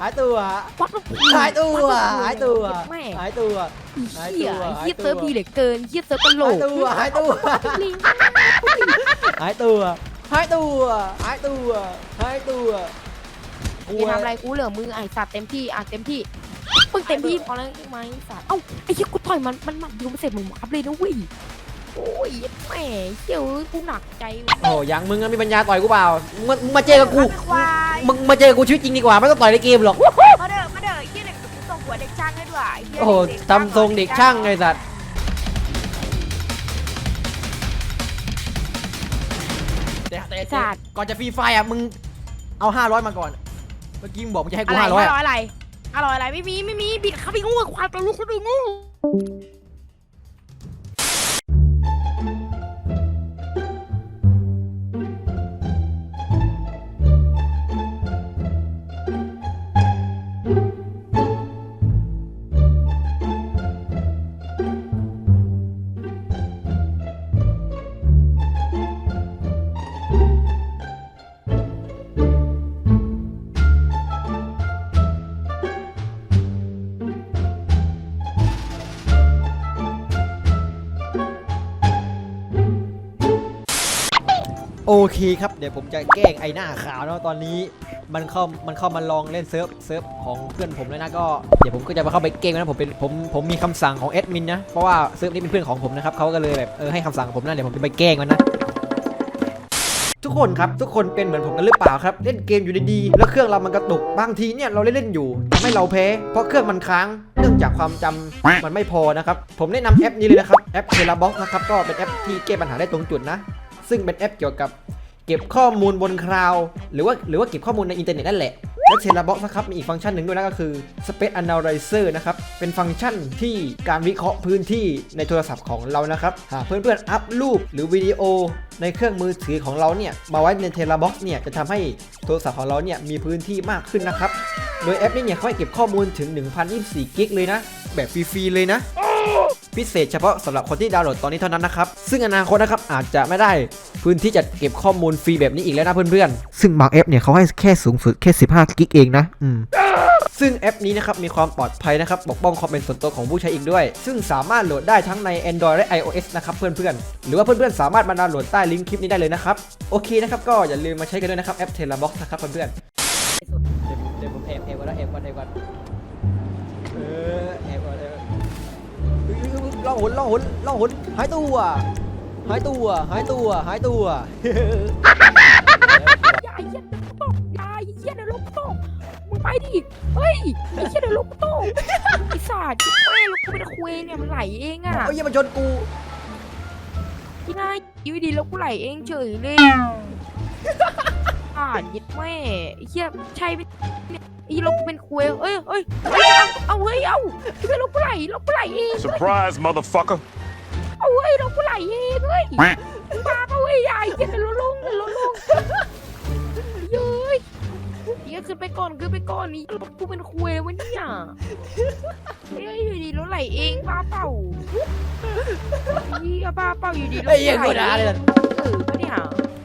หายตัววัดหายตัวหายตัวแม่หายตัวหายตัวเหี้ยหายตัวเหี้ยเซิร์ฟดีเหลือเกินเหี้ยเซิร์ฟกะโหลกหายตัวหายตัวลิงหายตัวหายตัวหายตัวหายตัวอย่าทำอะไรกูเหลือมือไอ้สัตว์เต็มที่อะเต็มที่มึงเต็มที่พอแล้วไหมสัตว์เอ้าไอ้เหี้ยกูต่อยมันมันมันดูไม่เสร็จมึงอัพเลยนะเว้ย โอ้ยแหม่เหี้ยเอ้ยกูหนักใจว่ะโอ้ยังมึงอะมีปัญญาต่อยกูเปล่ามึงมามึงมาเจอกับกูควายมึงมาเจอกูชีวิตจริงดีกว่าไม่ต้องต่อยในเกมหรอก มาเด้อมาเด้อไอ้เหี้ยเด็กกูส่งหัวเด็กช่างให้ด้วยไอ้เหี้ยโอ้โหเด็กทำทรงเด็กช่างไงสัตว์แต่แต่แต่ก่อนจะฟรีไฟอะมึงเอาห้าร้อยมาก่อน เมื่อกี้มึงบอกมึงจะให้กูอะไรห้าร้อยห้าร้อยอะไรห้าร้อยอะไรไม่มีไม่มีบิดเข้าไปงูควายปลาลูกเขาดูงู เคครับ เดี๋ยวผมจะแกล้งไอหน้าขาวเนาะตอนนี้มันเข้ามันเข้ามาลองเล่นเซิร์ฟเซิร์ฟของเพื่อนผมแล้วนะก็เดี๋ยวผมก็จะมาเข้าไปแกล้งมันนะผมเป็นผมผมมีคำสั่งของแอดมินนะเพราะว่าเซิร์ฟนี้เป็นเพื่อนของผมนะครับเขาก็เลยแบบเออให้คำสั่งผมนะเดี๋ยวผมจะไปแกล้งมันนะทุกคนครับทุกคนเป็นเหมือนผมกันหรือเปล่าครับ เล่นเกมอยู่ดีๆแล้วเครื่องเรามันกระตุกบางทีเนี่ยเราเล่นเล่นอยู่ทำให้เราแพ้ เพราะเครื่องมันค้างเนื่องจากความจำมันไม่พอนะครับผมแนะนำแอปนี้เลยนะครับแอปเทเลบ็อกนะครับก็เป็นแอปที่แก้ปัญหาได้ตรงจุดนะ ซึ่งเป็นแอปเกี่ยวกับเก็บข้อมูลบนคลาวด์หรือว่าหรือว่าเก็บข้อมูลในอินเทอร์เน็ตนั่นแหละ แล้วเทเลบ็อกนะครับมีอีกฟังก์ชันหนึ่งด้วยนะก็คือ Space Analyzer นะครับ เป็นฟังก์ชันที่การวิเคราะห์พื้นที่ในโทรศัพท์ของเรานะครับ หากเพื่อนๆ อัพรูปหรือวิดีโอในเครื่องมือถือของเราเนี่ย มาไว้ในเทเลบ็อกเนี่ย จะทำให้โทรศัพท์ของเราเนี่ยมีพื้นที่มากขึ้นนะครับ โดยแอปนี้เนี่ยเขาให้เก็บข้อมูลถึง 1024 กิกเลยนะ แบบฟรีๆเลยนะ พิเศษเฉพาะสำหรับคนที่ดาวน์โหลดตอนนี้เท่านั้นนะครับ ซึ่งอนาคตนะครับอาจจะไม่ได้พื้นที่จะเก็บข้อมูลฟรีแบบนี้อีกแล้วนะเพื่อนๆ ซึ่งบางแอปเนี่ยเขาให้แค่สูงสุดแค่ 15 กิกเองนะ อืมซึ่งแอปนี้นะครับมีความปลอดภัยนะครับปกป้องความเป็นส่วนตัวของผู้ใช้อีกด้วย ซึ่งสามารถโหลดได้ทั้งใน Android และ iOS นะครับเพื่อนๆ หรือว่าเพื่อนๆ สามารถมาดาวน์โหลดใต้ลิงก์คลิปนี้ได้เลยนะครับ โอเคนะครับก็อย่าลืมมาใช้กันด้วยนะครับแอป Telabox นะครับเพื่อนๆ หนล่องหนล่องหนหายตัวหายตัวหายตัวหายตัวอย่าไอ้เหี้ยเดี๋ยวกูตกอย่าไอ้เหี้ยเดี๋ยวลูกกูตกมึงไปดิเฮ้ยไอ้เหี้ยเดี๋ยวลูกกูตกไอ้สัตว์ไม่ลูกกูเป็นคุยเนี่ยมันไหลเองอะเอ้ยอย่ามาชนกูที่น่าอยู่ดีแล้วกูไหลเองเฉยเลยอ่านยึดแม่ไอ้เหี้ยใช่ไหมเนี่ยไอ้เราเป็นคุยเอ้ยเอ้ยเอ้ยเอาเอาเฮ้ยเอาไอ้เรากูไหลเรากูไหลเอง Surprise, motherfucker. เอาเฮ้ยเรากูไหลเองเฮ้ยมาเอาเฮ้ยใหญ่เหี้ยเดี๋ยวเราลงเดี๋ยวเราลงเย้ยเหี้ยขึ้นไปก่อนขึ้นไปก่อนนี่เรากูเป็นคุยวะเนี่ยเฮ้ยอยู่ดีเราไหลเองบ้าเปล่าเหี้ยบ้าเปล่าอยู่ดีเราไอ้ยเหี้ยไหกูลด่าเลยเองเออปะเนี่ยเฮ้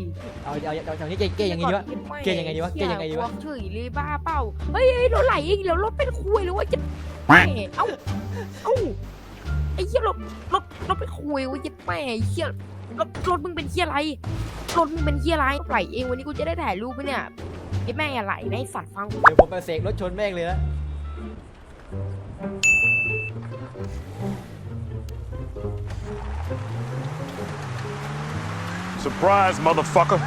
ยเอาเอาเอาเอานี้เก่ย่างงี้ดีวะเก่ยังไงดีวะ เก่ยังไงดีวะ เฉยเลยบ้าเปล่า เฮ้ยเฮ้ยราไหลเองเดี๋ยวรถเป็นคุยเลยว่าจะแม่เอ้าเอ้าไอ้เหี้ยรถรถรถเป็นคุยว่าจะแม่ไอ้เหี้ยรถรถมึงเป็นเหี้ยอะไรรถมึงเป็นเหี้ยอะไรไหลเองวันนี้กูจะได้ถ่ายรูปไหมเนี่ยไอ้แม่อย่าไหลนะไอ้สัตว์ฟังกู เดี๋ยวผมไปเสกรถชนแม่งเลยนะ Surprise, motherfucker.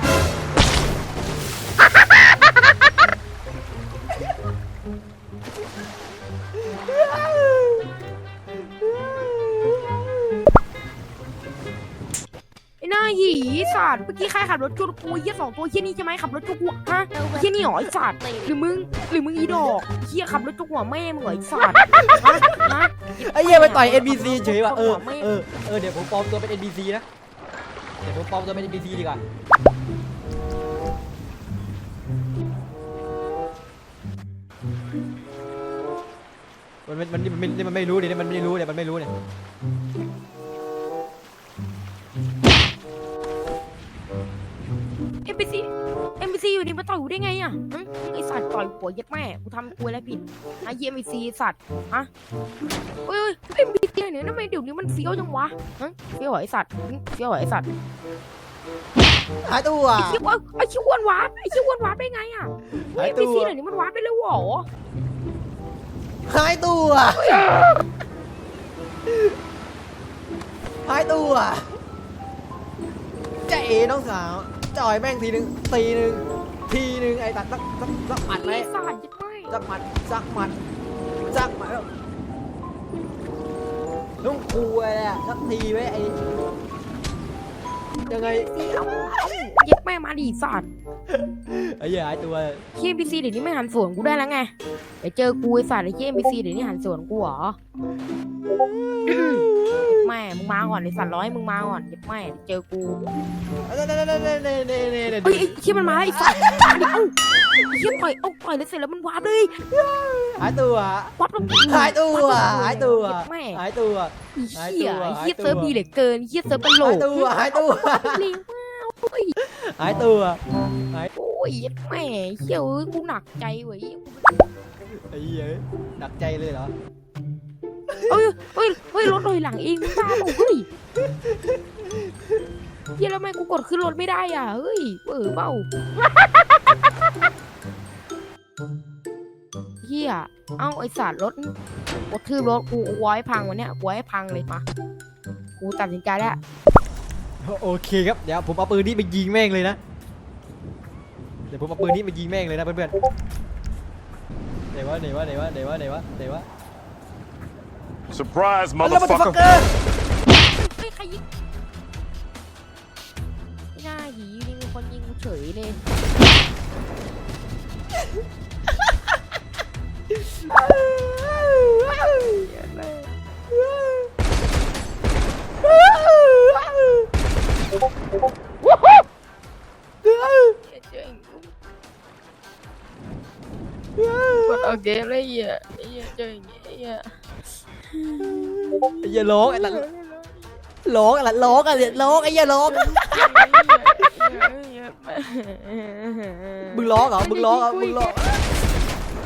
ไอ้หน้าหีสัตว์เมื่อกี้ใครขับรถชนกูไอ้เหี้ยสองตัวเหี้ยนี่ใช่ไหมขับรถชนกูฮะไอ้เหี้ยนี่หรอไอ้สัตว์หรือมึงหรือมึงอีดอกเหี้ยขับรถชนหัวแม่มึงเหรอไอ้สัตว์ฮะฮะไอ้เหี้ยไปต่อย NPC เฉยว่ะเออไม่เออเออเดี๋ยวผมปลอมตัวเป็น NPC นะเดี๋ยวผมปลอมตัวเป็น NPC ดีกว่ามันมันมันมันมันมันไม่รู้เนี่ยมันไม่รู้เนี่ยมันไม่รู้เนี่ยเอ็มพีซีเอ็มาต่อยกูได้ไงอะหึไอสัตว์ต่อยหัวยัดแม่กูทำกูอะไรผิดไอเยี่ยมไอซีสัตว์ฮะเฮ้ยเฮ้ยไอบีเเนี่ยทำไมเดี๋ยวนี้มันเฟี้ยวจังวะฮะเฟี้ยวเหรอไอสัตว์หึเฟี้ยวเหรอไอสัตว์หายตัว ไอชิวะไอชิวอ้วนวาร์ปไอชิวอ้วนวาร์ปได้ไงอะไอหายบีตัวซีเดี๋ยวนี้มันวาร์ปได้เลยเหรอหายตัวหายตัวเจ๊น้องสาวจ่อยแม่งทีหนึ่งตีหนึ่งทีหนึ่งไอ้ตัดสักสักสักหมัดไหมไอสัตว์ยัดแม่สักหมัดสักหมัดสักหมัดแล้ว ต้องกลัวแหละสักทีไว้ไอ้ยังไงเย็บแม่มาดีสัตว์ไอ้เหี้ยไอ้ตัวเคียมพีซีเดี๋ยวนี้ไม่หันสวนกูได้แล้วไงไปเจอกูไอ้สัตว์ไอ้เคียมพีซีเดี๋ยวนี้หันสวนกูเหรอแม่มึงมาก่อนไอ้สัตว์ร้อยมึงมาก่อนเย็บแม่เจอกูเฮ้ยไอ้เคียมันมาไอ้สัตว์ เอ้าไอ้เคียต่อยเอ้าต่อยแล้วเสร็จแล้วมันวาร์ปเลยหายตัววาร์ปลงหายตัวหายตัวเย็บแม่หายตัวไอ้เหี้ยหายตัวไอ้เหี้ยหายตัวเซิร์ฟดีเหลือเกินไอ้เหี้ยเซิร์ฟกระโหลหายกตัวหายตัวเลี้ยงมากโอ้ยหายตัวโอ้ยเย็บแม่เหี้ยเอ้ยกูหนักใจเว้ยไอ้เหี้ยหนักใจเลยเหรอเอ้ยเฮ้ยเฮ้ยรถลอยหลังเองมึงบ้าเปล่าเฮ้ยเหี้ยแล้วทำไมกูกดขึ้นรถไม่ได้อะเฮ้ยเออเปล่า เฮียเอ้าไอสัตว์รถกดทืบรถกูไว้พังวันเนี้ยกูไว้พังเลยมากูตัดสินใจแล้วโอเคครับเดี๋ยวผมเอาปืนนี้ไปยิงแม่งเลยนะเดี๋ยวผมเอาปืนนี้ไปยิงแม่งเลยนะเพื่อนๆไหนวะไหนวะไหนวะไหนวะไหนวะไหนวะ Surprise, แล้ว motherfucker. motherfucker เฮ้ยใครยิงไม่น่าหยียิงคนยิงกูเฉยเลย Còn game đấy gì à? Ý chơi gì à? Bây giờ lố, lại lố, lố, lại lố, lại lố, cái giờ lố. ย่างเงี้ยไอ้เหี้ยไอ้เหี้ยร้องไอ้หลันร้องไอ้หลันร้องไอ้เหี้ยร้องไอ้เหี้ยร้องมึงร้องเหรอ มึงร้องเหรอ มึงร้อง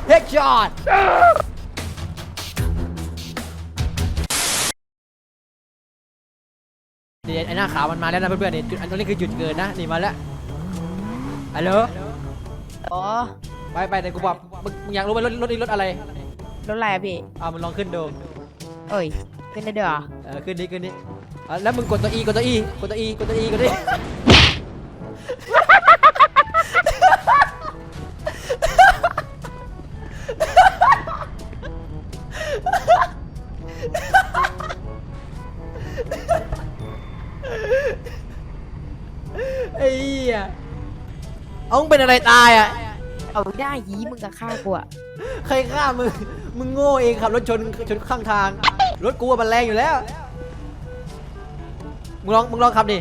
เฮกช็อตเดี๋ยวไอ้หน้าขาวมันมาแล้วนะเพื่อนๆนี่จุดอันนี้คือจุดเกิดนะนี่มาแล้วฮัลโหลอ๋อไปไปแต่กูบอกมึงมึงอยากรู้ไหมรถรถนี้รถอะไรรถอะไรอะพี่อ่ามันลองขึ้นดูเอ้ยเป็นได้เด้อเออขึ้นนี้ขึ้นนี้อะแล้วมึงกดตัว E กดตัว E กดตัว E กดตัว E กดตัว E เอามึงเป็นอะไรตายอะ เอาได้ยีมึงกับฆ่ากูอะใครฆ่ามึง มึงโง่เองขับรถชนชนข้างทาง รถกูอะมันแรงอยู่แล้ว มึงลองมึงลองขับดิ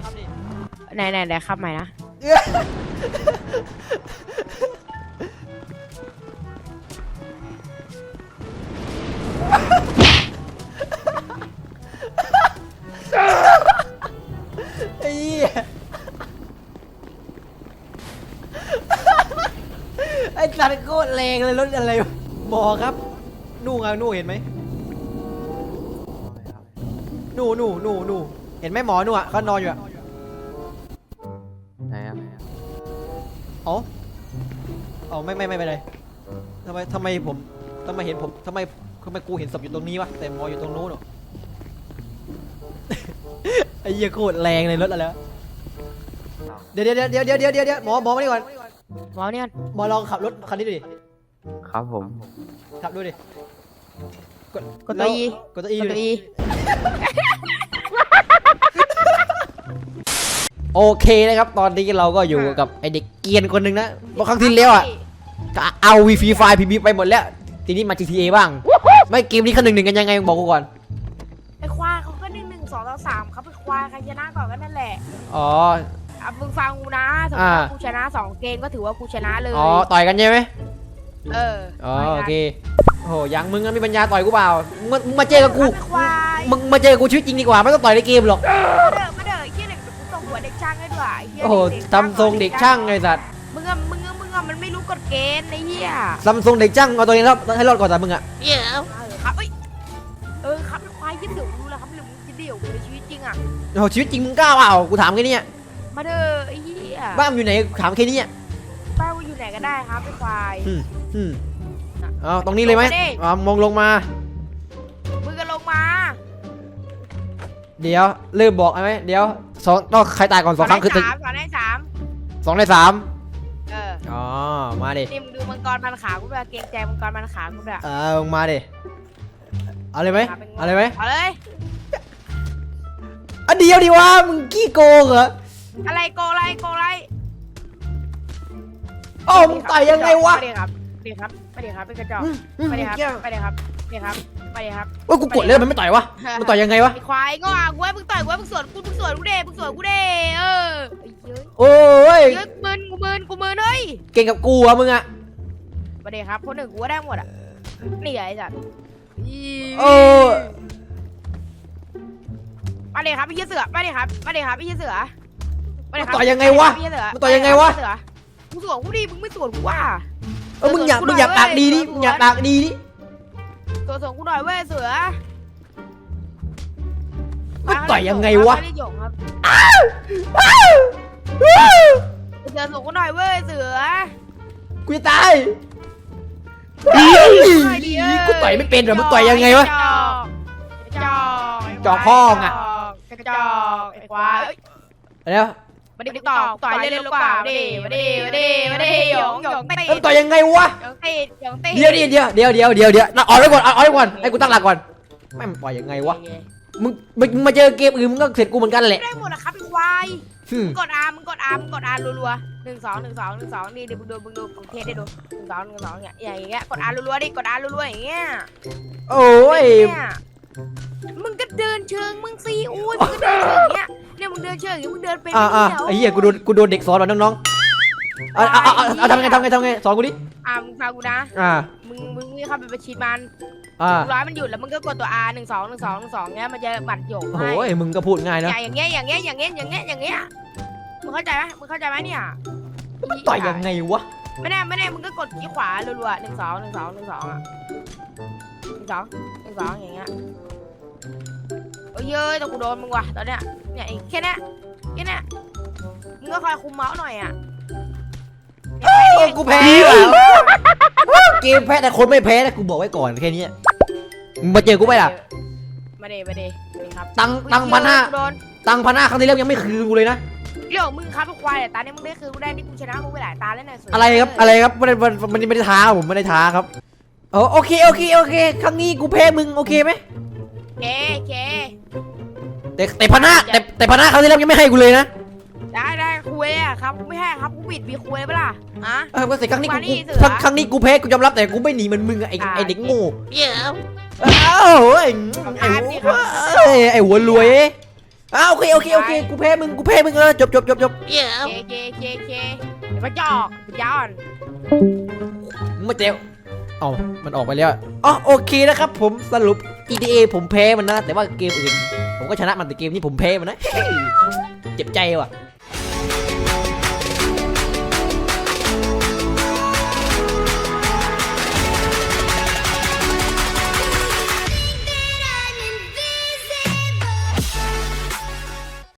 ไหนไหนไหนครับใหม่นะ สัตว์โคตรแรงเลยรถอะไรวะหมอครับ นู่นไงนู่นเห็นไหมนู่นนู่นนู่นนู่นเห็นไหมหมอนู่นอะเขานอนอยู่อะไหนอะเอ๋อเอาไม่ไม่ไม่ไม่เลยทำไมทำไมผมทำไมเห็นผมทำไมทำไมกูเห็นศพอยู่ตรงนี้วะแต่หมออยู่ตรงนู้นเหรอไอ้เหี้ยโคตรแรงเลยรถอะไรวะเดี๋ยวเดี๋ยวเดี๋ยวเดี๋ยวเดี๋ยวเดี๋ยวเดี๋ยวหมอหมอมานี่ก่อน หมอเนี่ยหมอลองขับรถคันนี้ดูดิ ครับผม ขับดูดิ กดตัวอีกดตัวอีกดดูตัวดิ อีโอเคนะครับ ตอนนี้เราก็อยู่กับไอเด็กเกรียนคนหนึ่งนะเพราะครั้งที่แล้วอะก็เอาวีฟีไฟพีบีไปหมดแล้ว ทีนี้มา GTA บ้าง ไม่เกมนี้ขั้นหนึ่งหนึ่งกันยังไงบอกกูก่อนไอ้ควายเขาก็หนึ่งหนึ่งสองต่อสามเขาไปควายใครชนะก่อนก็นั่นแหละ อ๋อ อะมึงฟังกูนะสมมอ่าติว่ากูชนะสองเกมก็ถือว่ากูชนะเลย อ๋อต่อยกันใช่ไหมเอออ๋อต่ยโอกันเคโอ้โหยังมึงอะมีปัญญาต่อยกูเปล่ามึงมามึงมาเจอกับกูไอ้ควายมึงมาเจอกับกูชีวิตจริงดีกว่าไม่ต้องต่อยในเกมหรอกมาเด้อมาเด้อไอ้เหี้ยเด็กกูส่งหัวเด็กช่างให้ด้วยไอ้เหี้ยโอ้โหเด็กทำทรงเด็กช่างไงสัตว์มึงอะมึงอะมึงอะเกณฑ์ไอ้เหี้ยซัมซุงเด็กจ้างเอาตัวเองรอดให้รอดก่อนแต่มึงอะเดี๋ยวเออครับเอ้ยเออครับควายยิ่งเดี๋ยวรู้แล้วครับเรื่องมึงจะเดี่ยวในชีวิตจริงอะโอ้ชีวิตจริงมึงกล้าเปล่ากูถามแค่นี้อะ มาเด้อไอ้เหี้ยบ้านมึงอยู่ไหนถามแค่นี้อะบ้านกูอยู่ไหนก็ได้ครับไอ้ควาย อืมอืมเอาตรงนี้เลยไหมลงมาดิเอามองลงมา มึงก็ลงมาเดี๋ยวเริ่มบอกไหมเดี๋ยวสองต้องใครตายก่อนสองครั้งคือสามสอนให้สามสองในสามเอออ๋อมาดินี่มึงดูมังกรพันขากูด้วยเกรงใจมังกรพันขากูด้วยเออมึงมาดิเอาเลยไหมเอาเลยไหมเอาเลยอะเดียวดิวะมึงขี้โกงเหรอ อะไรโกอะไรโกอะไรอ๋อมึงต่อยยังไงวะไม่ดีครับไม่ดีครับไม่ดีครับเป็นกระจอกอืมอืมไม่ดีครับแก้วไม่ดีครับไม่ดีครับไม่ดีครับเอ้ยกูกดเลยมันไม่ต่อยวะมันต่อยยังไงวะไอ้ควายก็อะกูให้มึงต่อยกูให้มึงสวนกูมึงสวนกูเด้มึงสวนกูเด้เออไอ้เย้ยโอ้ยเย้ยกูมึนกูมึนกูมึนเฮ้ยเก่งกับกูอะมึงอะมาดีครับคนหนึ่งกูก็ได้หมดอะนี่ไงไอ้สัตว์อีโอ้มาดีครับพี่เหี้ยเสือมาดีครับมาดีครับพี่เหี้ยเสือ มาดิมันครับต่อยยังไงวะพี่เหี้ยเสือมันต่อยยังไงวะเสือมึงสวนกูดิ มึงไม่สวนกูว่ะเออมึงอยากมึงอยากปากดีดิมึงอยากปากดีดิสวนสวนกูหน่อยเว้ยเสือมันต่อยยังไงวะไม่ได้หยงครับเสือสวนกูหน่อยเว้ยเสือ กูจะตายดีกูต่อยไม่เป็นเหรอมึงต่อยยังไงวะกระจอกจอกพ่อไงกระจอกไอ้ควายเอ้ยแล้ว มาดิต่อต่อยเล่นๆหรือเปล่ามาดิมาดิมาดิมาดิหยงหยงติแล้วมันต่อยยังไงวะหยงติหยงติเดี๋ยวเดี๋ยวเดี๋ยวเดี๋ยวเดี๋ยวเดี๋ยวเดี๋ยวเอาไว้ก่อนเอาไว้ก่อนให้กูตั้งหลักก่อนไม่งต่อยยังไงวะมึงมึงมาเจอเกมอื่นมึงก็เสร็จกูเหมือนกันแหละได้หมดนะครับไอ้ควายอืมมึงกดอาร์มึงกดอาร์มึงกดอาร์รัวๆหนึ่งสองหนึ่งสองหนึ่งสองนี่เดี๋ยวมึงดูมึงดูมึงเทสได้ดูหนึ่งสองหนึ่งสองเนี่ยอย่างเงี้ยกดอาร์รัวๆดิกดอาร์รัวๆอย่างเงี้ยโอ้ยเนี่ย มึงก็เดินเชิงมึงสิอุ้ยมึงก็เดินเชิงอย่างเงี้ยเนี่ยมึงเดินเชิงอย่างเงี้ยมึงเดินเป็นอ่าอ่านี่ไอ้เหี้ยกูโดนกูโดนเด็กสอนว่ะน้องๆเอาเอาเอาเอาเอาทำไงทำไงทำไงสอนกูดิอ่ามึงฟังกูนะอ่ามึงมึงนี่เข้าไปประชิดมันอ่ามึงร้อยมันหยุดแล้วมึงก็กดตัว R หนึ่งสองหนึ่งสองหนึ่งสองเงี้ยมันจะบัดหยงโอ้โหให้มึงก็พูดง่ายนะอย่างเงี้ยอย่างเงี้ยอย่างเงี้ยอย่างเงี้ยอย่างเงี้ยมึงเข้าใจไหมมึงเข้าใจไหมเนี่ยมันต่อยยังไงวะไม่แน่ไม่แน่มึงก็กดที่ขวารัวๆหนึ่งสองหนึ่งสองหนึ่งสองอะหนึ่ง สองหนึ่งสองอย่างเงี้ยโอ้ยเย้ยแต่กูโดนมึงว่ะตอนเนี้ยเนี่ยไอ้แค่เนี้ยแค่เนี้ยมึงก็คอยคุมเมาส์หน่อยอะเนี่ยโอ้กูแพ้ว่ะเกมแพ้แต่คนไม่แพ้นะกูบอกไว้ก่อนแค่นี้มึงมาเจอกูไปล่ะมาเดมาเดมาเดครับตังตังพันห้ากูโดนตังพันห้าครั้งที่แล้วยังไม่คืนกูเลยนะเรื่องของมึงครับไอ้ควายแต่ตาเนี้ยมึงได้คือกูได้นี่กูชนะมึงไปหลายตาแล้วเนี่ยสวยอะไรครับอะไรครับไม่ได้ไม่ได้ไม่ได้ท้าผมไม่ได้ท้าครับ โอ้โอเคโอเคโอเค ครั้งนี้กูแพ้มึงโอเคไหมเคเคแต่แต่พันห้าแต่แต่พันห้าครั้งที่แล้วยังไม่ให้กูเลยนะได้ได้คุยอะครับไม่ให้ครับกูบิดมีคุยปะล่ะอะเออแต่ครั้งนี้กูมานี่กูเสือครั้งครั้งนี้กูแพ้กูยอมรับแต่กูไม่หนีเหมันมึงอะไออ่าไอเด็กโง่เดี๋ยว อ้าวไอ้ไอ้อ่านี่ครับเอ้ยไอ้หัวรวยเอ้ยอ้าวโอเคโอเคโอเคกูแพ้มึงกูแพ้มึงเออจบจบจบจบเคเคเคเคเดี๋ยวมาจอกย้อน มึงมาเจ๊ อ๋อมันออกไปแล้วอ๋อโอเคนะครับผมสรุป EDA ผมแพ้มันนะ แต่ว่าเกมอื่น ผมก็ชนะมันแต่เกมนี้ผมแพ้มันนะเฮ้ยเจ็บใจว่ะ